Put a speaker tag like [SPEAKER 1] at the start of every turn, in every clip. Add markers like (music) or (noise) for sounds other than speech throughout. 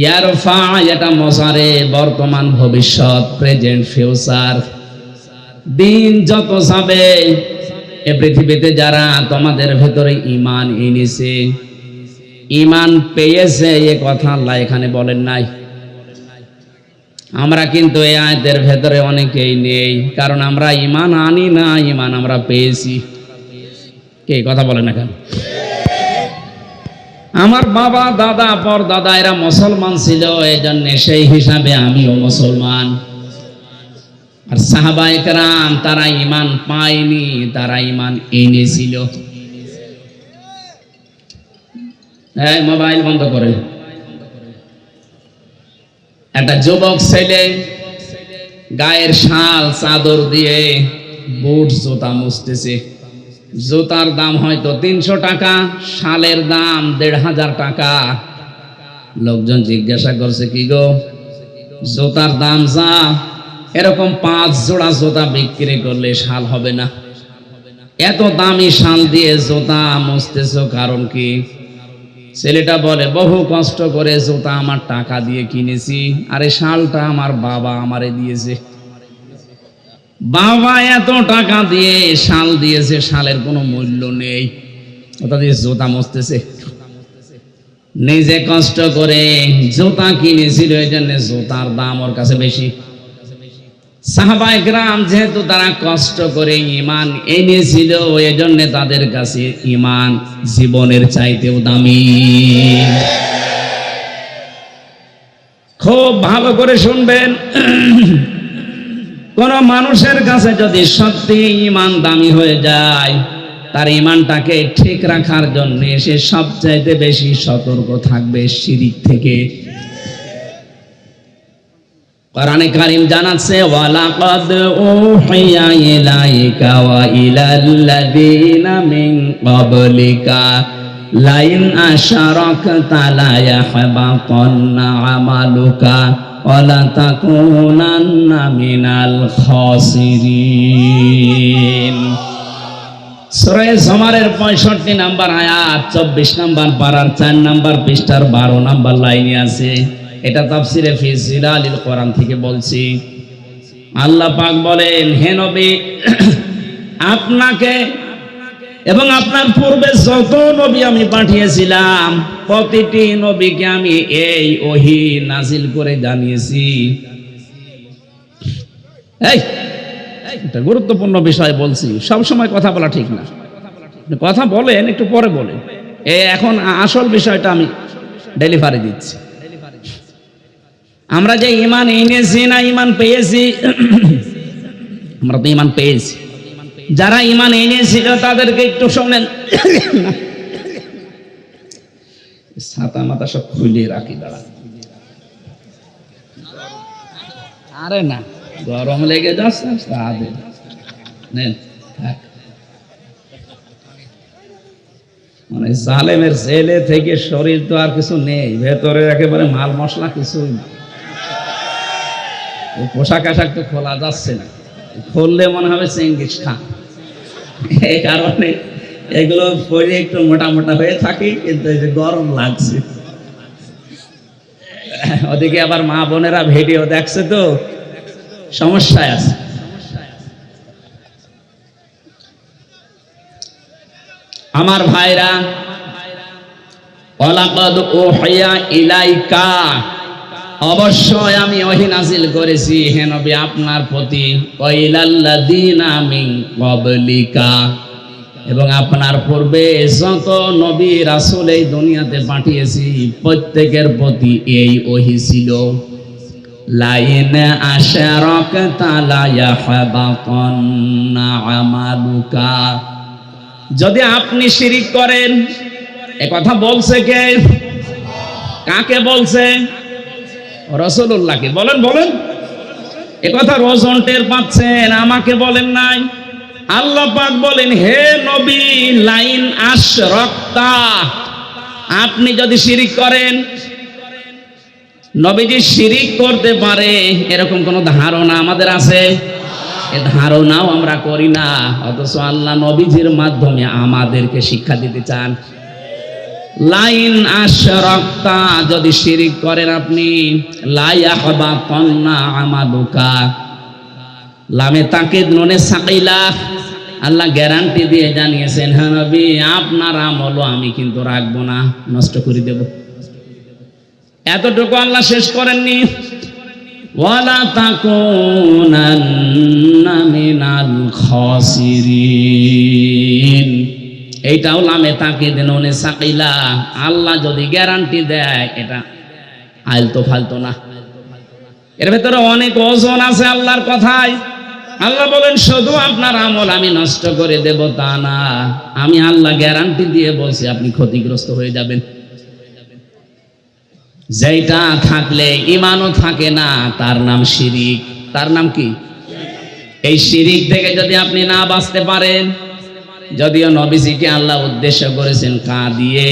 [SPEAKER 1] ইয়ারফা এটা মজারে বর্তমান ভবিষ্যৎ প্রেজেন্ট ফিউচার দিন যত যাবে, এ পৃথিবীতে যারা তোমাদের ভেতরে ইমান এনেছে ইমান পেয়েছে, এ কথা আল্লাহ এখানে বলেন নাই। আমরা কিন্তু এই আয়তের ভেতরে অনেকেই নেই, কারণ আমরা ইমান আনি না ইমান আমরা পেয়েছি। কে, কথা বলেন না কেন? আমার বাবা, দাদা পর দাদা এরা মুসলমান ছিল এই জন্য সেই হিসাবে আমিও মুসলমান। আর সাহাবা একরাম তারা ইমান পায়নি, তারা ইমান এনেছিল। হ্যাঁ মোবাইল বন্ধ করে। একটা যুবক ছেলে গায়ের শাল, চাদর দিয়ে বুট, জোতা মুছতেছে। জুতার দাম হয়তো তিনশো টাকা, শালের দাম দেড় হাজার টাকা। লোকজন জিজ্ঞাসা করছে, কি গো? জুতার দাম যা, এরকম পাঁচ জোড়া জুতা বিক্রি করলে শাল হবে না। এত দামি শাল দিয়ে জুতা মুছতেছ কারণ কি? ছেলেটা বলে, বহু কষ্ট করে জুতা আমার টাকা দিয়ে কিনেছি, আর শালটা আমার বাবা আমারে দিয়েছে। বাবা এত টাকা দিয়ে শাল দিয়েছে, শালের কোনো মূল্য নেই। ওটা দিয়ে জুতা মুছতেছে। নিজে কষ্ট করে জুতা কিনেছিল এই জন্য জুতার দাম ওর কাছে বেশি। সাহাবাই গ্রাম যেহেতু তারা কষ্ট করে ইমান এনেছিল এই জন্য তাদের কাছে ইমান জীবনের চাইতেও দামি। খুব ভালো করে শুনবেন। কোন মানুষের কাছে যদি সত্যি ইমান দামি হয়ে যায়, তার ইমানটাকে ঠিক রাখার জন্য সে সবচাইতে বেশি সতর্ক থাকবে শিরিক থেকে। কোরআনে কারীম জানাচ্ছে, ওয়ালাকাদ উহিয়া ইলাইকা ওয়া ইলাল্লাযীনা মিন ক্বাবলিকা, লাইন আশারাকতা লা ইয়াহবাতান্না আমালুকা। ওয়া লা তাকুনান্না মিনাল খাসিরিন। সূরা জমারের 65 নাম্বার আয়াত 24 নাম্বার পারার 4 নাম্বার পৃষ্ঠার 12 নাম্বার লাইনে আছে। এটা তাফসিরে ফি জিলালিল কোরআন থেকে বলছি। আল্লাহ পাক বলেন, হে নবী, (clears throat) আপনাকে এবং আপনার পূর্বে যত নবী আমি পাঠিয়েছিলাম, প্রতিটি নবীকে আমি এই ওহি নাজিল করে জানিয়েছি। এই একটা গুরুত্বপূর্ণ বিষয় বলছি। সব সময় কথা বলা ঠিক না। কথা বলেন, একটু পরে বলেন। এ, এখন আসল বিষয়টা আমি ডেলিভারি দিচ্ছি। আমরা যে ইমান এনেছি না, ইমান পেয়েছি, আমরা তো ইমান পেয়েছি। যারা ইমান এনেছিল তাদেরকে একটু শোনেন। ছাতা মাথা সব খুলে রাখি দাঁড়া আরে না, গরম লেগে যাচ্ছে নেন মানে জালেমের ছেলে থেকে শরীর তো আর কিছু নেই, ভেতরে একেবারে মাল মশলা কিছুই না পোশাক আশাক তো খোলা যাচ্ছে না। খুললে মনে হবে চেঙ্গিস খান। এই কারণে এগুলো পরে একটু মোটা মোটা হয়ে থাকি, কিন্তু এই যে গরম লাগছে। ওদিকে আবার মা বোনেরা ভিডিও দেখছে তো, সমস্যায় আছে। আমার ভাইরা অলাকদ ওহিয়া ইলাইকা। অবশ্যই আমি ওহি নাজিল করেছি, হে নবী, আপনার প্রতি ক্বাবলিকা। এবং আপনার পূর্বে যত নবী, রাসূল এই দুনিয়াতে পাঠিয়েছি, প্রত্যেকের প্রতি এই ওহি ছিল। লাইন আশারাক তালা ইয়াহবাতান্না আমালুকা। যদি আপনি শিরিক করেন, এ কথা বলছে কে? কাকে বলছে? রসুল্লাহকে বলেন বলেন। এ কথা রোজন টের পাচ্ছেন, আমাকে বলেন নাই। আল্লাহ পাক বলেন, হে নবী, লাইন আশ রক্তা আপনি যদি শিরিক করেন, নবীজি শিরিক করতে পারে, এরকম কোন ধারণা আমাদের আছে? এ ধারণাও আমরা করি না, অথচ আল্লাহ নবীজির মাধ্যমে আমাদেরকে শিক্ষা দিতে চান। লাইন আশরাক্তা, যদি শিরিক করেন আপনি লাইয়াহবা তন্না আমালুকা লামে তাকিদ ননে সাকিলা। আল্লাহ গ্যারান্টি দিয়ে জানিয়েছেন হ্যাঁ নবী, আপনার আমলও আমি কিন্তু রাখব না, নষ্ট করে দেব। এতটুকু আল্লাহ শেষ করেননি। ওয়ালা তাকুনান্না মিনাল খাসিরিন। এইটাও লামে তাকিদ ননে সাকিলা। আল্লাহ যদি গ্যারান্টি দেয়, এটা আলতো ফালতো না। এর ভেতরে অনেক ওজন আছে আল্লাহর কথায়। আল্লাহ বলেন, শুধু আপনার আমল আমি নষ্ট করে দেব তা না। আমি আল্লাহ গ্যারান্টি দিয়ে বলছি, আপনি ক্ষতিগ্রস্ত হয়ে যাবেন। যেটা থাকলে ইমানও থাকে না, তার নাম শিরিক। তার নাম কি? এই শিরিক থেকে যদি আপনি না বাঁচতে পারেন যদিও নবীজিকে আল্লাহ উদ্দেশ্য করেছেন কা দিয়ে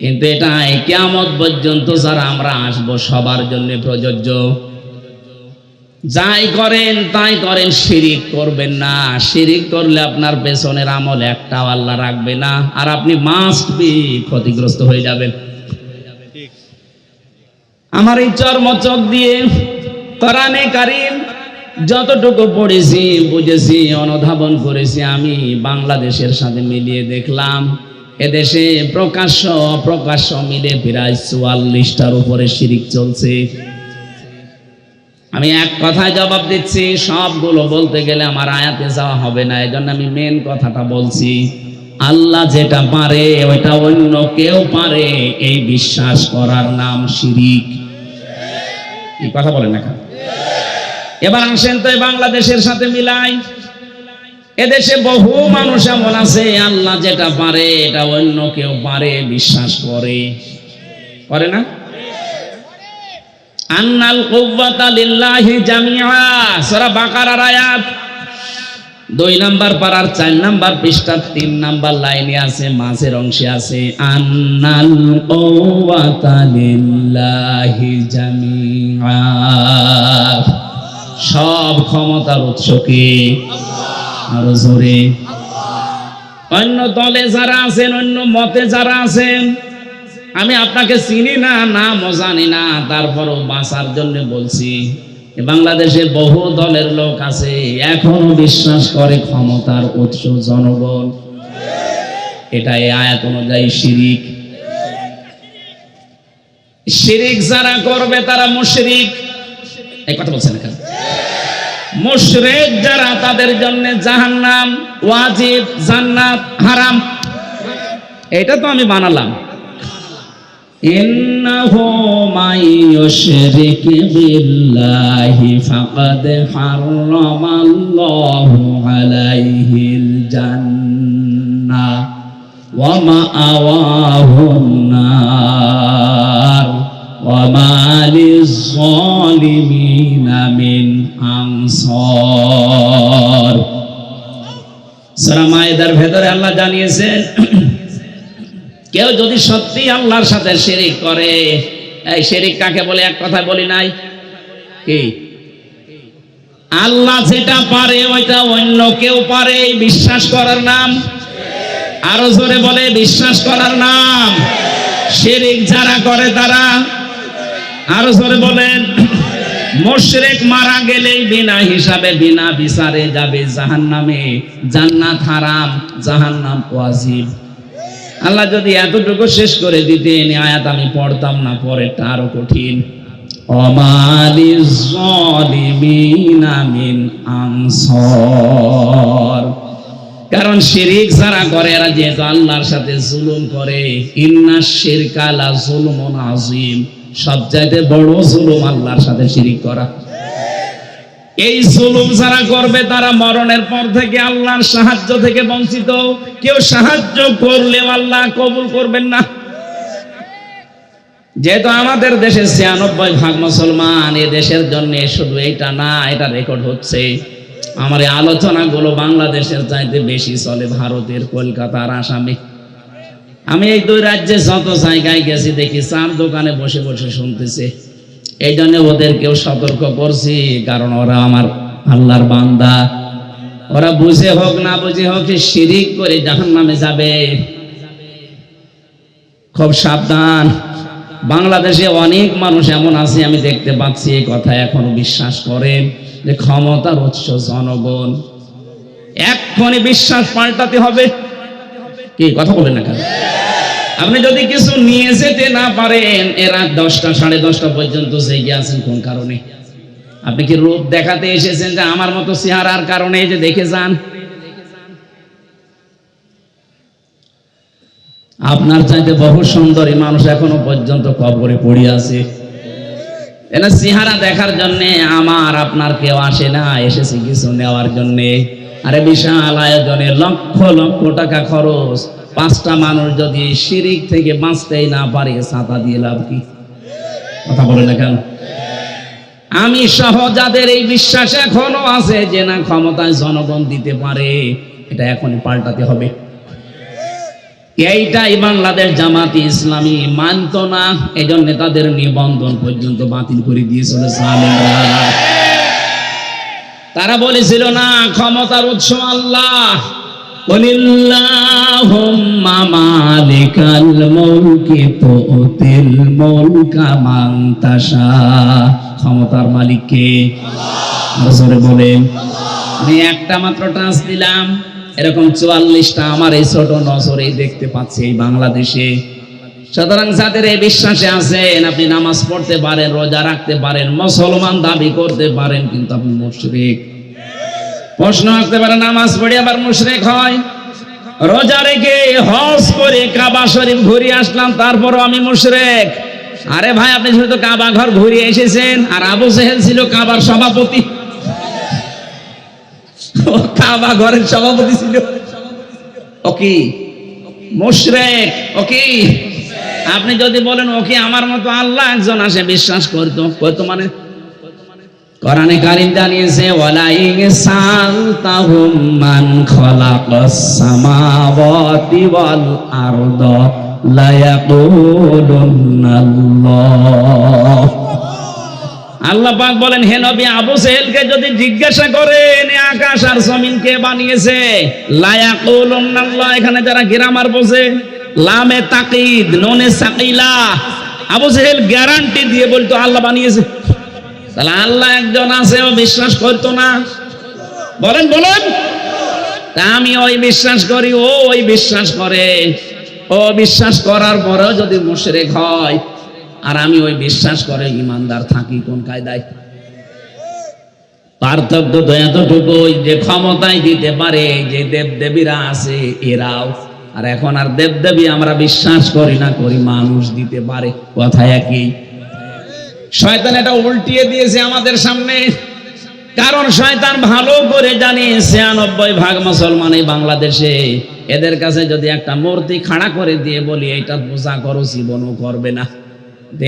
[SPEAKER 1] কিন্তু এটা কেয়ামত পর্যন্ত যারা আমরা আসব সবার জন্য প্রযোজ্য। যাই করেন, তাই করেন, শিরিক করবেন না। শিরিক করলে আপনার পেছনের আমল একটাও আল্লাহ রাখবে না, আর আপনি মাস্ট বি ক্ষতিগ্রস্ত হয়ে যাবেন। আমার এই চর্মচক দিয়ে কোরআনে কারিম যতটুকু পড়েছি, বুঝেছি, অনুধাবন করেছি, আমি বাংলাদেশের সাথে মিলিয়ে দেখলাম, এদেশে প্রকাশ্য প্রকাশ্য মিলে প্রায় চুয়াল্লিশটার উপরে শিরিক চলছে। আমি এক কথায় জবাব দিচ্ছি, সবগুলো বলতে গেলে আমার আয়াতে যাওয়া হবে না এই জন্য আমি মেন কথাটা বলছি, আল্লাহ যেটা পারে, ওইটা অন্য কেউ পারে, এই বিশ্বাস করার নাম শিরিক। কথা বলেন না এবার আসেন তো বাংলাদেশের সাথে মিলাই। এদেশে বহু মানুষ এমন আছে, আল্লাহ যেটা পারে, এটা অন্য কেউ পারে, বিশ্বাস করে। করে না? আন্নাল দুই নাম্বার চার নাম্বার তিন নাম্বার লাইনে আছে, মাঝের অংশে আছে সব ক্ষমতার উৎস কে? আরও জোরে। অন্য দলে যারা আছেন, অন্য মতে যারা আছেন, আমি আপনাকে চিনি না নামও জানি না, তারপরও বাঁচার জন্য বলছি বাংলাদেশে বহু দলের লোক আছে, এখনও বিশ্বাস করে ক্ষমতার উৎস জনগণ। এটা এই আয়াত অনুযায়ী শিরিক। শিরিক যারা করবে, তারা মুশরিক। এই কথা বলছেন এখানে। মুশরেক যারা তাদের জন্য জাহান্নাম, ওয়াজিব, জান্নাত, হারাম। এটা তো আমি বানালাম। ইন্নাহু মাই ইউশরিক বিল্লাহি وما للظالمين من أنصار সূরা মায়েদার ভেতরে আল্লাহ জানিয়েছেন কেউ যদি সত্যি আল্লাহর সাথে শিরিক করে এই শিরিক কাকে বলে এক কথা বলি নাই কি আল্লাহ যেটা পারে ওইটা অন্য কেউ পারে এই বিশ্বাস করার নাম আরো জোরে বলে বিশ্বাস করার নাম শিরিক যারা করে তারা আরও জোরে বলেন, মোশরেক মারা গেলেই বিনা হিসাবে, বিনা বিচারে যাবে জাহান্নামে। জান্নাত হারাম, জাহান্নাম ওয়াজিব। আল্লাহ যদি এতটুকু শেষ করে দিতেন আয়াত আমি পড়তাম না, পরেরটা আরও কঠিন। কারণ শিরিক যারা করে, এরা যেহেতু আল্লাহর সাথে জুলুম করে ইন্না শিরকালা আজিম সবচাইতে বড় জুলুম আল্লাহর সাথে শিরিক করা। এই জুলুম যারা করবে, তারা মরণের পর থেকে আল্লাহর সাহায্য থেকে বঞ্চিত। কেউ সাহায্য করলেও আল্লাহ কবুল করবেন না। যেহেতু আমাদের দেশে ছিয়ানব্বই ভাগ মুসলমান, এ দেশের জন্য শুধু এটা না, এটা রেকর্ড হচ্ছে। আমার এই আলোচনাগুলো বাংলাদেশের চাইতে বেশি চলে, ভারতের, কলকাতার, আসামে। আমি এই দুই রাজ্যে যত জায়গায় গেছি, দেখি চার দোকানে বসে বসে শুনতেছে। এই জন্য ওদেরকেও সতর্ক করছি, কারণ ওরা আমার আল্লাহর বান্দা। ওরা বুঝে হোক, না বুঝে হোক শিরিক করে জাহান নামে যাবে। খুব সাবধান। বাংলাদেশে অনেক মানুষ এমন আছে, আমি দেখতে পাচ্ছি এই কথা এখনও বিশ্বাস করেন যে ক্ষমতার উৎস জনগণ। এক্ষণে বিশ্বাস পাল্টাতে হবে। কি, কথা বলেন না কেন? আপনি যদি কিছু নিয়ে যেতে না পারেন এরা দশটা, সাড়ে দশটা পর্যন্ত জেগে আছেন কোন কারণে? আপনি কি রূপ দেখাতে এসেছেন যে আমার মতো চেহারার কারণে? যে দেখে যান। আপনার চাইতে বহু সুন্দরী মানুষ এখনও পর্যন্ত কবরে পড়ে আছে। এনা চেহারা দেখার জন্য আমার আপনার কেউ আসে না, এসেছে কিছু নেওয়ার জন্য। আরে বিশাল আয়োজনে লক্ষ লক্ষ টাকা খরচ। পাঁচটা মানুষ যদি শিরিক থেকে বাঁচতেই না পারে ছাতা দিয়ে লাভ কি? কথা বলে না কেন? আমি সহ যাদের এই বিশ্বাস এখনও আছে যে না, ক্ষমতায় জনগণ দিতে পারে। এটা এখনই পাল্টাতে হবে। এইটাই বাংলাদেশ জামাতি ইসলামী মানত না এই জন্য তাদের নিবন্ধন পর্যন্ত বাতিল করে দিয়েছিল জালেমরা। তারা বলেছিল, না, ক্ষমতার উৎস আল্লাহ। ক্ষমতার মালিক বলেন। আমি একটা মাত্র টাচ দিলাম, এরকম চুয়াল্লিশটা আমার এই ছোট নজরে দেখতে পাচ্ছি এই বাংলাদেশে। সুতরাং যাদের এই বিশ্বাসে আছেন, আপনি নামাজ পড়তে পারেন, রোজা রাখতে পারেন, মুসলমান দাবি করতে পারেন, কিন্তু আপনি মুশরিক। প্রশ্ন আসতে পারে, নামাজ পড়ে আবার মুশরিক হয়। রোজা রেখে হজ করে কাবা শরীফ ঘুরে আসলাম, তারপরও আমি মুশরিক। আরে ভাই, আপনি শুধু কাবা ঘর ঘুরে এসেছেন, আর আবু সেহেল ছিল কাবার সভাপতি। ও কাবা ঘরের সভাপতি ছিল। ও কি? মুশরেক। ও আপনি যদি বলেন ওকে আমার মতো আল্লাহ? একজন আসে, বিশ্বাস করতো। করতো মানে? কোরআনে কারিম জানিয়েছে ওয়ালা ইনসালতাহুম মান খালাকাস সামাওয়াতি ওয়াল আরদ লা ইয়াকুলুন্নাল্লাহ আল্লাহ পাক বলেন, হে নবী আবু সেহেলকে যদি জিজ্ঞাসা করেন আকাশ আর জমিন কে বানিয়েছে? লায়াকুলুন্নাল্লাহ, এখানে যারা গ্রামার বোঝে, লামে তাকিদ, ননে সাকিলা। আবু সেহেল গ্যারান্টি দিয়ে বলতো, আল্লাহ বানিয়েছে। তাহলে আল্লাহ একজন আছে, ও বিশ্বাস করতো না। বলেন বলেন। তা আমি ওই বিশ্বাস করি, ও ওই বিশ্বাস করে। ও বিশ্বাস করার পরেও যদি মুশরিক হয়, আর আমি ওই বিশ্বাস করে ইমানদার থাকি কোন কায়দায়? পার্থক্য তো এতটুকুই যে ক্ষমতায় দিতে পারে, যে দেব দেবীরা আছে, এরাও। আর এখন আর দেব দেবী আমরা বিশ্বাস করি না, করি মানুষ দিতে পারে। কথা একই। শয়তান এটা উল্টিয়ে দিয়েছে আমাদের সামনে। কারণ শয়তান ভালো করে জানে ছিয়ানব্বই ভাগ মুসলমান এই বাংলাদেশে। এদের কাছে যদি একটা মূর্তি খাড়া করে দিয়ে বলি এটা পূজা করো, জীবনও করবে না।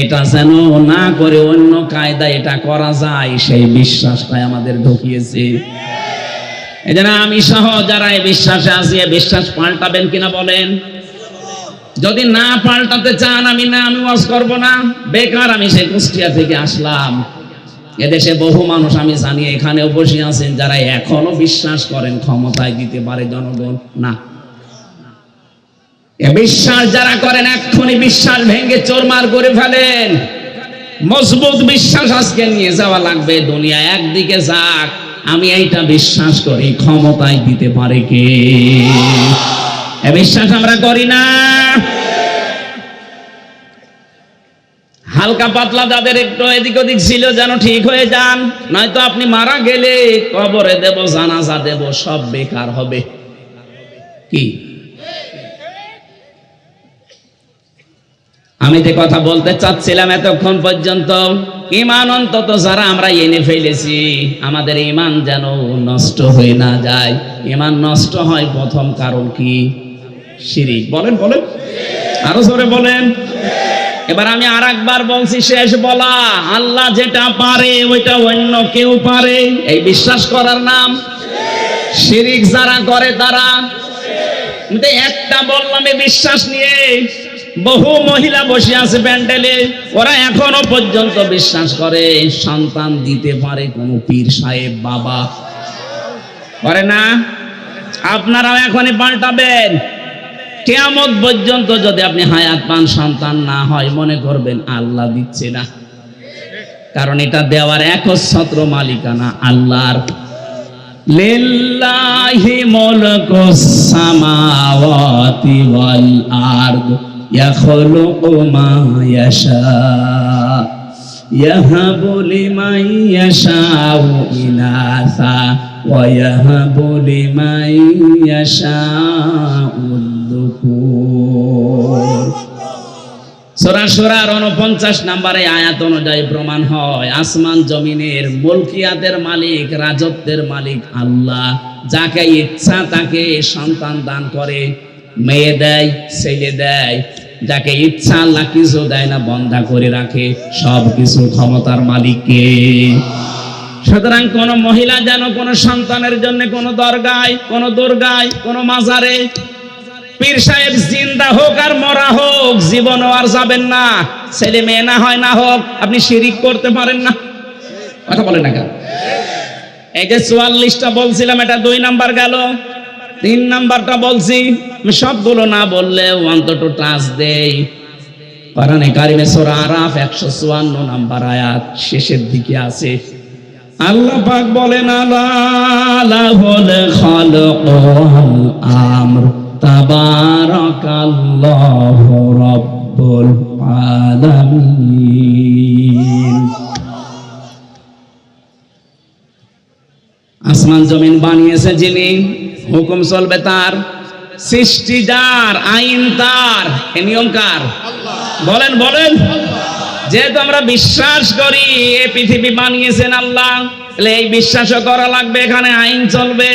[SPEAKER 1] এটা যেন না করে অন্য কায়দা এটা করা যায়, সেই বিশ্বাসটাই আমাদের ঢুকিয়েছে। এই আমি সহ যারা এই বিশ্বাসে আছি বিশ্বাস পাল্টাবেন কিনা বলেন। যদি না পাল্টাতে চান, আমি না আমি ওয়াজ করব না। বেকার আমি সেই কুষ্টিয়া থেকে আসলাম। এদেশে বহু মানুষ আমি জানি এখানে বসে আছেন, যারা এখনও বিশ্বাস করেন ক্ষমতায় দিতে পারে জনগণ। না। বিশ্বাস যারা করেন, এক্ষুনি বিশ্বাস ভেঙে চোরমার করে ফেলেন। মজবুত বিশ্বাস আজকে নিয়ে যাওয়া লাগবে, দুনিয়া একদিকে যাক। আমি এইটা বিশ্বাস করি, ক্ষমতায় দিতে পারে কে? বিশ্বাস আমরা করি না। হালকা পাতলা যাদের একটু এদিক ওদিক ছিল যেন ঠিক হয়ে যান, নয়তো আপনি মারা গেলে কবরে দেব, জানাজা দেব, সব বেকার হবে। কি? আমি যে কথা বলতে চাচ্ছিলাম এতক্ষণ পর্যন্ত ইমান অন্তত যারা আমরা এনে ফেলেছি, আমাদের ইমান যেন নষ্ট হয়ে না যায়। ইমান নষ্ট হয় প্রথম কারণ কি? শিরিক বলেন বলেন। আরও জোরে বলেন। এবার আমি আর একবার বলছি শেষ বলা, আল্লাহ যেটা পারে, ওইটা অন্য কেউ পারে। এই বিশ্বাস করার নাম। শিরিক যারা করে তারা। একটা বললাম বিশ্বাস নিয়ে। বহু মহিলা বসে আছে প্যান্ডেলে। ওরা এখনও পর্যন্ত বিশ্বাস করে, সন্তান দিতে পারে কোন পীর সাহেব, বাবা। করে না? আপনারাও এখনই পাল্টাবেন। কেয়ামত পর্যন্ত যদি আপনি হায়াত পান, সন্তান না হয়, মনে করবেন আল্লাহ দিচ্ছে না। কারণ এটা দেওয়ার একচ্ছত্র মালিকানা আল্লাহর। লিল্লাহি মুলকুস সামাওয়াতি ওয়াল আরদ, ইয়াখলুকু মা ইয়াশা, ইয়াহাবু লিমান ইয়াশাউ ইনাসা, ওয়া ইয়াহাবু লিমান ইয়াশাউ সোরা সোরার উনপঞ্চাশ নাম্বারে আয়াত অনুযায়ী প্রমাণ হয়, আসমান জমিনের মুলকিয়াতের মালিক, রাজত্বের মালিক আল্লাহ, যাকে ইচ্ছা তাকে সন্তান দান করে, মেয়ে দেয়, ছেলে দেয়, যাকে ইচ্ছা আল্লাহ কিছু দেয় না, বন্ধা করে রাখে সব কিছু ক্ষমতার মালিককে। সুতরাং কোন মহিলা যেন কোন সন্তানের জন্য কোন দরগায়, কোন দুর্গায়, কোন মাজারে পীর সাহেব জিন্দা হোক আর মরা হোক, জীবনও আর যাবেন না। ছেলে মেয়ে না হয় না হোক, আপনি শিরিক করতে পারেন না। কথা বলেন না এই যে চুয়াল্লিশটা বলছিলাম, এটা দুই নাম্বার গেল। তিন নাম্বারটা বলছি, আমি সবগুলো না বললে অন্তত টাচ দেই। কোরআনে কারিমে সূরা আরাফ 154 নাম্বার আয়াত শেষের দিকে আছে। আল্লাহ পাক বলেন, আলা লাহুল খালকু ওয়াল আমর। আসমান জমিন বানিয়েছে যিনি, হুকুম চলবে তার। সৃষ্টি যার, আইন তার, এ নিয়ম কার? বলেন বলেন। যেহেতু আমরা বিশ্বাস করি এই পৃথিবী বানিয়েছেন আল্লাহ এই বিশ্বাসও করা লাগবে, এখানে আইন চলবে।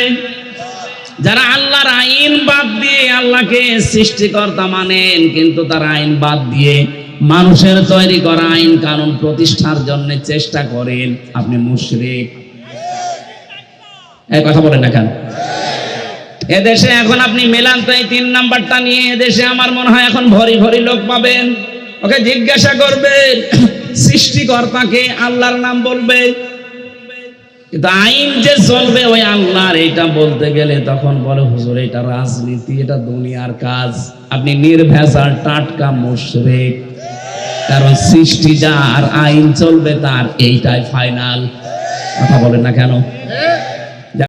[SPEAKER 1] যারা আল্লাহর আইন বাদ দিয়ে আল্লাহকে সৃষ্টিকর্তা মানেন, কিন্তু তার আইন বাদ দিয়ে মানুষের তৈরি করা আইন কানুন প্রতিষ্ঠার জন্য চেষ্টা করেন। আপনি মুশরিক। এই কথা বলেন না কেন? এদেশে এখন আপনি মেলান তো এই তিন নাম্বারটা নিয়ে এদেশে আমার মনে হয় এখন ভরি ভরি লোক পাবেন। ওকে জিজ্ঞাসা করবেন সৃষ্টিকর্তাকে আল্লাহর নাম বলবে। কিন্তু আইন যে চলবে, ওই আল্লাহর এটা বলতে গেলে তখন বলে, হুজুর, এটা রাজনীতি, এটা দুনিয়ার কাজ। আপনি নির্ভেজাল টাটকা মুশরেক। কারণ সৃষ্টি যার, আইন চলবে তার, এইটাই ফাইনাল কথা বলেন না কেন?